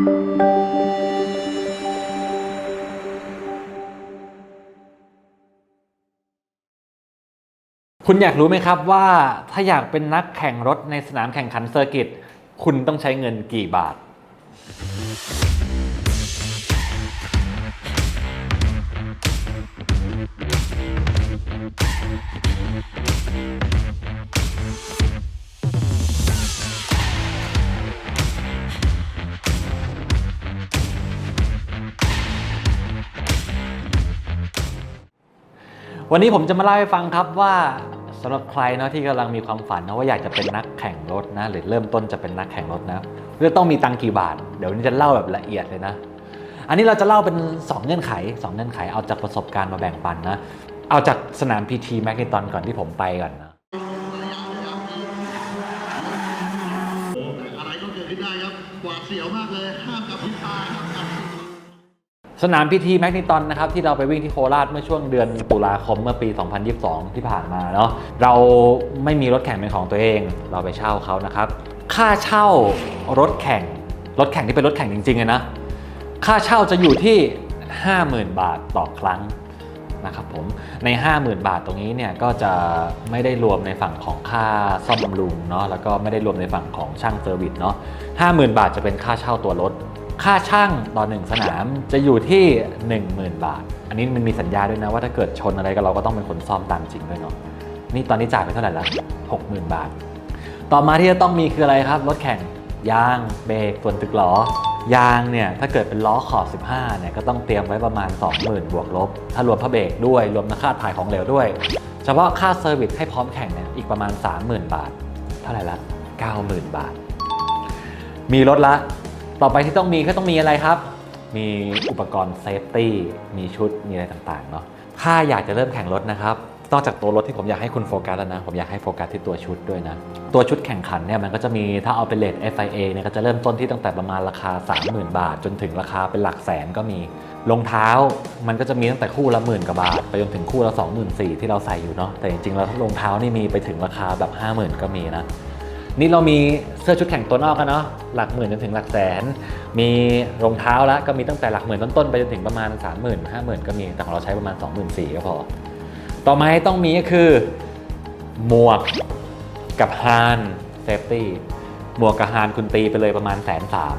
คุณอยากรู้ไหมครับว่าถ้าอยากเป็นนักแข่งรถในสนามแข่งขันเซอร์กิต คุณต้องใช้เงินกี่บาท วันนี้ผมจะมาเล่าให้ฟังครับว่าสำหรับใครเนาะที่กำลังมีความฝันนะว่าอยากจะเป็นนักแข่งรถนะหรือเริ่มต้นจะเป็นนักแข่งรถนะเรื่องต้องมีตังค์กี่บาท เดี๋ยววันนี้จะเล่าแบบละเอียดเลยนะ อันนี้เราจะเล่าเป็น 2 เงื่อนไข 2 เงื่อนไขเอาจากประสบการณ์มาแบ่งปันนะเอาจากสนาม PT m a g n e t o n ก่อนที่ผมไปก่อนนะอะไรก็เกิดขึ้นได้ครับหวาดเสียวมากเลยห้ามกับพริบตาห้ามกับ สนามพิธีแมกนิตอนนะครับที่เราไปวิ่งที่โคราชเมื่อช่วงเดือนตุลาคมเมื่อปี 2022 ที่ผ่านมาเนาะเราไม่มีรถแข่งเป็นของตัวเอง เราไปเช่าเขานะครับ ค่าเช่ารถแข่งรถแข่งที่เป็นรถแข่งจริงๆเลยนะค่าเช่าจะอยู่ที่ 50,000 บาทต่อครั้งนะครับผมใน 50,000 บาทตรงนี้เนี่ยก็จะไม่ได้รวมในฝั่งของค่าซ่อมบำรุงเนาะแล้วก็ไม่ได้รวมในฝั่งของช่างเซอร์วิสเนาะ50,000 บาทจะเป็นค่าเช่าตัวรถ ค่าช่างต่อหนึ่งสนามจะอยู่ที่ 10,000 บาท อันนี้มันมีสัญญาด้วยนะว่าถ้าเกิดชนอะไรก็เราก็ต้องเป็นคนซ่อมตามจริงด้วยเนาะนี่ตอนนี้จ่ายไปเท่าไหร่ละ60,000 บาท ต่อมาที่จะต้องมีคืออะไรครับ รถแข่งยางเบรกส่วนตึกล้อยางเนี่ยถ้าเกิดเป็นล้อขอบ 15เนี่ยก็ต้องเตรียมไว้ประมาณ 20,000 บวกลบ ถ้ารวมพระเบรกด้วยรวมค่าถ่ายของเหลวด้วย เฉพาะค่าเซอร์วิสให้พร้อมแข่งเนี่ยอีกประมาณ 30,000 บาท เท่าไหร่ละ 90,000 บาท มีรถละ ต่อไปที่ต้องมีก็ต้องมีอะไรครับ มีอุปกรณ์เซฟตี้ มีชุด มีอะไรต่างๆ เนาะ ถ้าอยากจะเริ่มแข่งรถนะครับ นอกจากตัวรถที่ผมอยากให้คุณโฟกัสแล้วนะ ผมอยากให้โฟกัสที่ตัวชุดด้วยนะ ตัวชุดแข่งขันเนี่ยมันก็จะมี ถ้าเอาเป็นเลท FIA เนี่ยก็จะเริ่มต้นที่ตั้งแต่ประมาณราคา 30,000 บาท จนถึงราคาเป็นหลักแสนก็มี รองเท้ามันก็จะมีตั้งแต่คู่ละหมื่นกว่าบาท ไปจนถึงคู่ละ 24,000ที่เราใส่อยู่เนาะ แต่จริงๆแล้วรองเท้านี่มีไปถึงราคาแบบ 50,000 ก็มีนะ นี่เรามีเสื้อชุดแข่งตัวนอกกันเนาะหลักหมื่นจนถึงหลักแสน มีรองเท้าแล้วก็มีตั้งแต่หลักหมื่นต้นๆไปจนถึงประมาณ 3 0 0 0 0 5 0,000ก็มีแต่ของเราใช้ประมาณ 24,000ก็พอ ต่อมาให้ต้องมีก็คือ หมวกกับฮานเซฟตี้หมวกกับฮานคุณตีไปเลยประมาณแสนสาม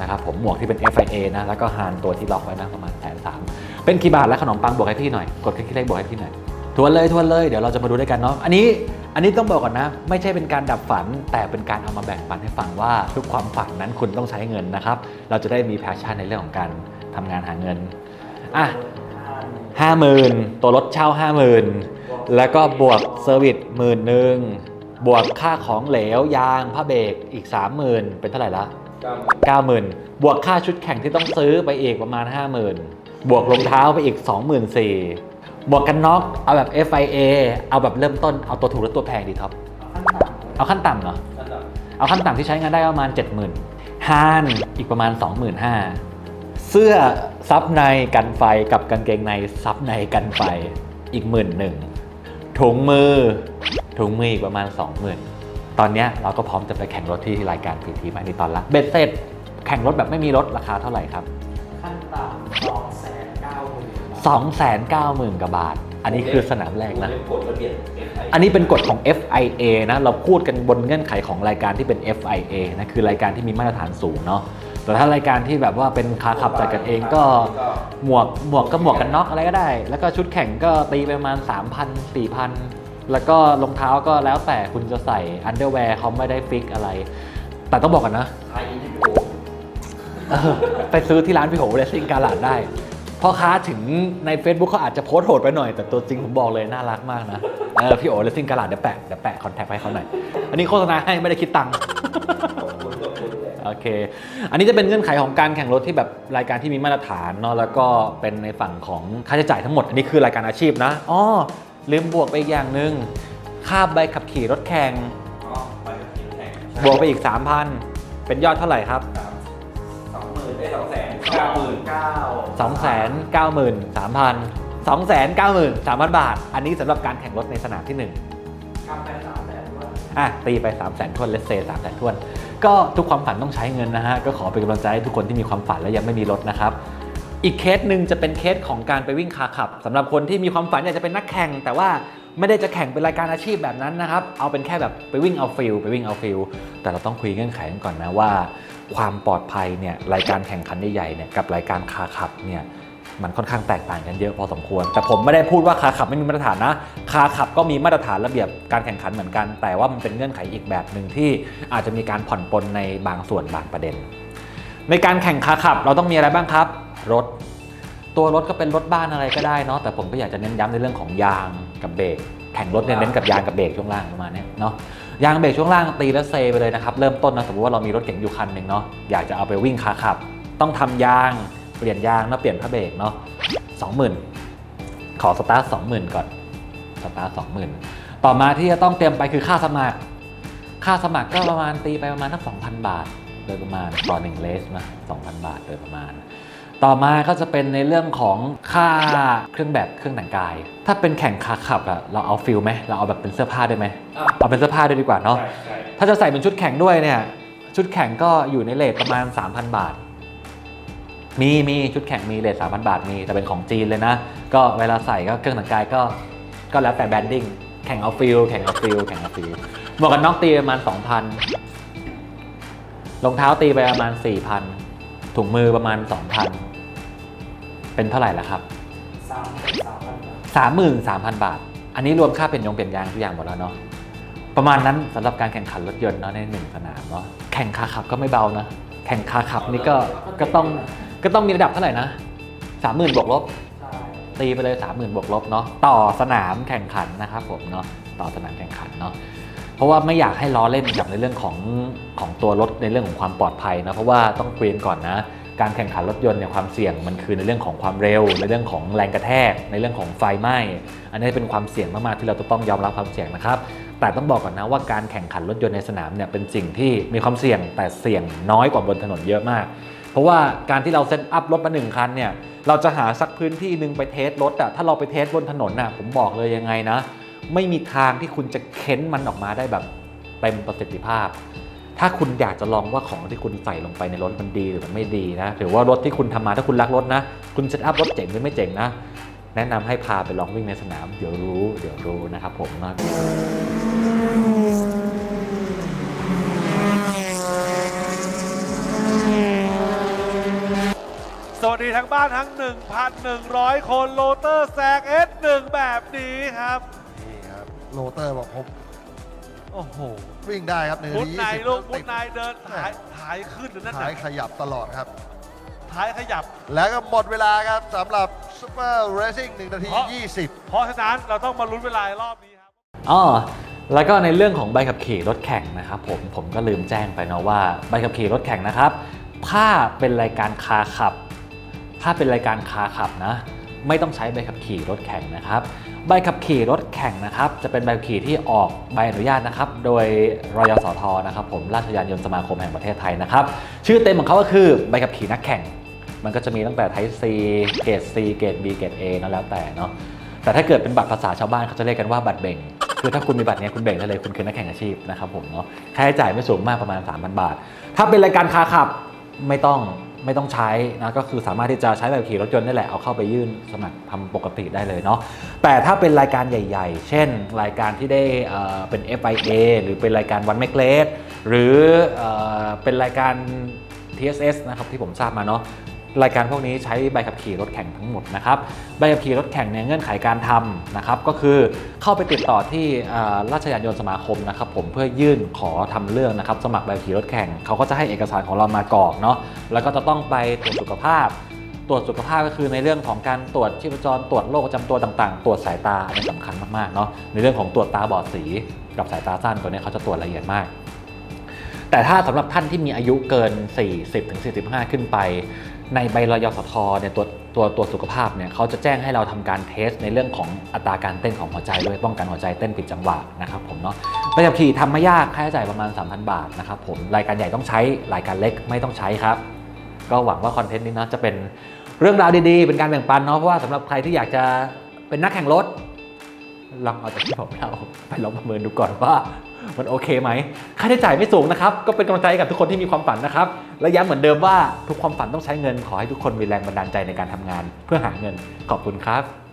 นะครับผมหมวกที่เป็น FIA นะแล้วก็ฮานตัวที่ล็อกไว้นะประมาณแสนสามเป็นกี่บาทแล้วขนมปังบวกให้พี่หน่อยกดคลิกเลขบวกให้พี่หน่อย ทวนเลยทวนเลยเดี๋ยวเราจะมาดูด้วยกันเนาะอันนี้อันนี้ต้องบอกก่อนนะ ไม่ใช่เป็นการดับฝัน แต่เป็นการเอามาแบ่งปันให้ฟังว่า ทุกความฝันนั้นคุณต้องใช้เงินนะครับ เราจะได้มีแพชชั่นในเรื่องของการทำงานหาเงินอะห้าหมื่นตัวรถเช่าห้าหมื่นแล้วก็บวกเซอร์วิสหมื่นหนึ่งบวกค่าของเหลวยางผ้าเบรกอีกสามหมื่นเป็นเท่าไหร่ละเก้าหมื่นบวกค่าชุดแข่งที่ต้องซื้อไปอีกประมาณห้าหมื่นบวกรองเท้าไปอีกสองหมื่นสี่ บวกกันน็อกเอาแบบ FIA เอาแบบเริ่มต้นเอาตัวถูกและตัวแพงดีท็อปเอาขั้นต่ำเหรอเอาขั้นต่ำที่ใช้งานได้ประมาณ 70,000ฮานอีกประมาณ 25,000เสื้อซับในกันไฟกับกางเกงในซับในกันไฟอีกหมื่นหนึ่งถุงมือถุงมืออีกประมาณ 20,000 ตอนเนี้ยเราก็พร้อมจะไปแข่งรถที่รายการพีทีมาในตอนละเบ็ดเสร็จแข่งรถแบบไม่มีรถราคาเท่าไหร่ครับ 290,000กว่าบาท อันนี้คือสนามแรกนะกฎระเบียบ FIA อันนี้เป็นกฎของ FIA นะ เราพูดกันบนเงื่อนไขของรายการที่เป็น FIA นะ คือรายการที่มีมาตรฐานสูงเนาะ แต่ถ้ารายการที่แบบว่าเป็นคาขับจัดกันเองก็หมวกหมวกก็หมวกกันน็อกอะไรก็ได้ แล้วก็ชุดแข่งก็ตีไปประมาณ 3,000 4,000 แล้วก็รองเท้าก็แล้วแต่คุณจะใส่อันเดอร์แวร์เขาไม่ได้ฟิกอะไร แต่ต้องบอกกันนะไทยที่โเออไปซื้อที่ร้านพี่โหเรซิ่งการลาดได้ พ่อค้าถึงใน Facebook เขาอาจจะโพสต์โหดไปหน่อย แต่ตัวจริงผมบอกเลยน่ารักมากนะเออพี่โอเรซิ่งการลาดเดี๋ยวแปะเดี๋ยวแปะคอนแทคให้เขาหน่อย อันนี้โฆษณาให้ไม่ได้คิดตังค์โอเค อันนี้จะเป็นเงื่อนไขของการแข่งรถที่แบบรายการที่มีมาตรฐานเนาะแล้วก็เป็นในฝั่งของค่าใช้จ่ายทั้งหมด อันนี้คือรายการอาชีพนะอ๋อลืมบวกไปอีกอย่างหนึ่งค่าใบขับขี่รถแข่งอ๋อไปกับทีมแข่งบวกไปอีก 3,000 เป็นยอดเท่าไหร่ครับสองหมื่น ได้สองแสนเก้าหมื่นเก้า2 9 3 0 0 0 2 9 3 0 0 0 บาท อันนี้สำหรับการแข่งรถในสนามที่1ข้ามไปสามแสนด้วย อะตีไป 3 0 0 0 0 0ทวนเลสเซ3 0 0 0 0 0ทวน ก็ทุกความฝันต้องใช้เงินนะฮะ ก็ขอเป็นกำลังใจให้ทุกคนที่มีความฝันและยังไม่มีรถนะครับ อีกเคสหนึ่งจะเป็นเคสของการไปวิ่งคาขับสำหรับคนที่มีความฝันอยากจะเป็นนักแข่ง แต่ว่าไม่ได้จะแข่งเป็นรายการอาชีพแบบนั้นนะครับ เอาเป็นแค่แบบไปวิ่งเอาฟิลไปวิ่งเอาฟิลแต่เราต้องคุยเงื่อนไขกันก่อนนะว่า ความปลอดภัยเนี่ยรายการแข่งขันใหญ่ๆเนี่ยกับรายการคาขับเนี่ยมันค่อนข้างแตกต่างกันเยอะพอสมควร แต่ผมไม่ได้พูดว่าคาขับไม่มีมาตรฐานนะ คาขับก็มีมาตรฐานระเบียบการแข่งขันเหมือนกัน แต่ว่ามันเป็นเงื่อนไขอีกแบบหนึ่งที่อาจจะมีการผ่อนปลนในบางส่วนบางประเด็น ในการแข่งคาขับเราต้องมีอะไรบ้างครับ รถ ตัวรถก็เป็นรถบ้านอะไรก็ได้เนาะแต่ผมก็อยากจะเน้นย้ำในเรื่องของยางกับเบรกแข่งรถเนี่ยเน้นกับยางกับเบรกช่วงล่างประมาณนี้เนาะ ยางเบรกช่วงล่างตีแล้วเซไปเลยนะครับ เริ่มต้นนะสมมติว่าเรามีรถเก๋งอยู่คันหนึ่งเนาะอยากจะเอาไปวิ่งคาขับ ต้องทำยางเปลี่ยนยางแล้วเปลี่ยนผ้าเบรกเนาะสองหมื่นขอสตาร์ทสองหมื่นก่อนสตาร์ทสองหมื่นต่อมาที่จะต้องเตรียมไปคือค่าสมัคร ค่าสมัครก็ประมาณตีไปประมาณทั้ง2,000บาท โดยประมาณต่อหนึ่งเลสนะ2,000บาทโดยประมาณ ต่อมาก็จะเป็นในเรื่องของค่าเครื่องแบบเครื่องแต่งกาย ถ้าเป็นแข่งคาขับอะเราเอาฟิลไหมเราเอาแบบเป็นเสื้อผ้าได้ไหมอะเอาเป็นเสื้อผ้าด้วยดีกว่าเนาะใช่ใช่ถ้าจะใส่เป็นชุดแข่งด้วยเนี่ยชุดแข่งก็อยู่ในเลทประมาณ 3,000 บาท มีมีชุดแข่งมีเลท3,000 บาทมีแต่เป็นของจีนเลยนะ ก็เวลาใส่ก็เครื่องแต่งกายก็ก็แล้วแต่แบรนดิ้งแข่งเอาฟิลแข่งเอาฟิลแข่งเอาฟิลหมวกกันน็อกตีประมาณ 2,000รองเท้าตีไปประมาณ 4,000ถุงมือประมาณ 2,000 เป็นเท่าไหร่ละครับ สามสามพันบาทสามหมื่นสามพันบาท อันนี้รวมค่าเป็นยงเป็นยางทุกอย่างหมดแล้วเนาะ ประมาณนั้นสำหรับการแข่งขันรถยนต์เนาะในหนึ่งสนามเนาะ แข่งคาขับก็ไม่เบานะ แข่งคาขับนี่ก็ ก็ต้อง ก็ต้องมีระดับเท่าไหร่นะสามหมื่นบวกลบ ใช่ตีไปเลย 3 0,000 บวกลบเนาะต่อสนามแข่งขันนะครับผมเนาะต่อสนามแข่งขันเนาะเพราะว่าไม่อยากให้ล้อเล่นกับในเรื่องของของตัวรถในเรื่องของความปลอดภัยนะเพราะว่าต้องคุยกันก่อนนะ การแข่งขันรถยนต์เนี่ยความเสี่ยงมันคือในเรื่องของความเร็ว ในเรื่องของแรงกระแทก ในเรื่องของไฟไหม้อันนี้เป็นความเสี่ยงมากๆที่เราจะต้องยอมรับความเสี่ยงนะครับแต่ต้องบอกก่อนนะว่าการแข่งขันรถยนต์ในสนามเนี่ยเป็นสิ่งที่มีความเสี่ยงแต่เสี่ยงน้อยกว่าบนถนนเยอะมาก เพราะว่าการที่เราเซตอัพรถมาหนึ่งคันเนี่ยเราจะหาสักพื้นที่หนึ่งไปเทสรถอะถ้าเราไปเทสบนถนนน่ะผมบอกเลยยังไงนะ ไม่มีทางที่คุณจะเค้นมันออกมาได้แบบเต็มประสิทธิภาพ ถ้าคุณอยากจะลองว่าของที่คุณใส่ลงไปในรถมันดีหรือมันไม่ดีนะหรือว่ารถที่คุณทำมาถ้าคุณรักรถนะ คุณเซตอัพรถเจ๋งหรือไม่เจ๋งนะ แนะนำให้พาไปลองวิ่งในสนามเดี๋ยวรู้เดี๋ยวรู้นะครับผมนะสวัสดีทั้งบ้านทั้ง 1,100 คนโลเตอร์แซง S1 แบบนี้ครับ นี่ครับโรเตอร์บอกผม โอ้โหวิ่งได้ครับหนึ่งมุนาดทีในยี่สิบลูกมุติดในเดินถ่ายถ่ายขึ้นหรือนั่นท้ายน่ะขยับตลอดครับท้ายขยับ แล้วก็หมดเวลาครับสำหรับซูเปอร์เรซิ่ง1นาที เพราะ 20 เพราะฉะนั้นเราต้องมาลุ้นเวลารอบนี้ครับ อ๋อแล้วก็ในเรื่องของใบขับขี่รถแข่งนะครับผมผมก็ลืมแจ้งไปเนาะว่าใบขับขี่รถแข่งนะครับ ถ้าเป็นรายการคาขับ ถ้าเป็นรายการคาขับนะ ไม่ต้องใช้ใบขับขี่รถแข่งนะครับ ใบขับขี่รถแข่งนะครับ จะเป็นใบขับขี่ที่ออกใบอนุญาตนะครับ โดยรยสทนะครับ ผมราชยานยนต์สมาคมแห่งประเทศไทยนะครับ ชื่อเต็มของเขาก็คือใบขับขี่นักแข่ง มันก็จะมีตั้งแต่ Type C เกรด C เกรด B เกรด A นั่นแล้วแต่เนาะแต่ถ้าเกิดเป็นบัตรภาษาชาวบ้านเขาจะเรียกกันว่าบัตรเบ่งคือถ้าคุณมีบัตรนี้คุณเบ่งได้เลยคุณคือนักแข่งอาชีพนะครับผมเนาะค่าใช้จ่ายไม่สูงมากประมาณ 3,000 บาท ถ้าเป็นรายการคาขับไม่ต้อง ไม่ต้องใช้นะก็คือสามารถที่จะใช้แบบขี่รถยนต์นี่แหละเอาเข้าไปยื่นสมัครทำปกติได้เลยเนาะแต่ถ้าเป็นรายการใหญ่ ๆ เช่น รายการที่ได้เป็น FIA หรือเป็นรายการวันแมกเลสหรือเอเป็นรายการ TSS นะครับที่ผมทราบมาเนาะ รายการพวกนี้ใช้ใบขับขี่รถแข่งทั้งหมดนะครับใบขับขี่รถแข่งเนี่ยเงื่อนไขการทำนะครับก็คือเข้าไปติดต่อที่ราชยานยนต์สมาคมนะครับผมเพื่อยื่นขอทำเรื่องนะครับสมัครใบขับขี่รถแข่งเขาก็จะให้เอกสารของเรามากรอกเนาะแล้วก็จะต้องไปตรวจสุขภาพตรวจสุขภาพก็คือในเรื่องของการตรวจชีพจรตรวจโรคประจำตัวต่างๆ ตรวจสายตาอันนี้สำคัญมากๆเนาะในเรื่องของตรวจตาบอดสีกับสายตาสั้นตัวนี้เขาจะตรวจละเอียดมาก แต่ถ้าสำหรับท่านที่มีอายุเกิน 40ถึง45 ขึ้นไป ในใบรยสทเนี่ยตัวตัวตัวสุขภาพเนี่ยเขาจะแจ้งให้เราทำการเทสในเรื่องของอัตราการเต้นของหัวใจด้วยป้องกันหัวใจเต้นผิดจังหวะนะครับผมเนาะใบขับขี่ทำไม่ยากค่าใช้จ่ายประมาณ 3,000 บาทนะครับผมรายการใหญ่ต้องใช้รายการเล็กไม่ต้องใช้ครับ ก็หวังว่าคอนเทนต์นี้เนาะจะเป็นเรื่องราวดีๆ เป็นการแบ่งปันเนาะเพราะว่าสำหรับใครที่อยากจะเป็นนักแข่งรถ ลองเอาจากที่ผมเล่าไปลองประเมินดูก่อนว่ามันโอเคไหม ค่าใช้จ่ายไม่สูงนะครับ ก็เป็นกำลังใจกับทุกคนที่มีความฝันนะครับ และย้ำเหมือนเดิมว่าทุกความฝันต้องใช้เงิน ขอให้ทุกคนมีแรงบันดาลใจในการทำงาน เพื่อหาเงิน ขอบคุณครับ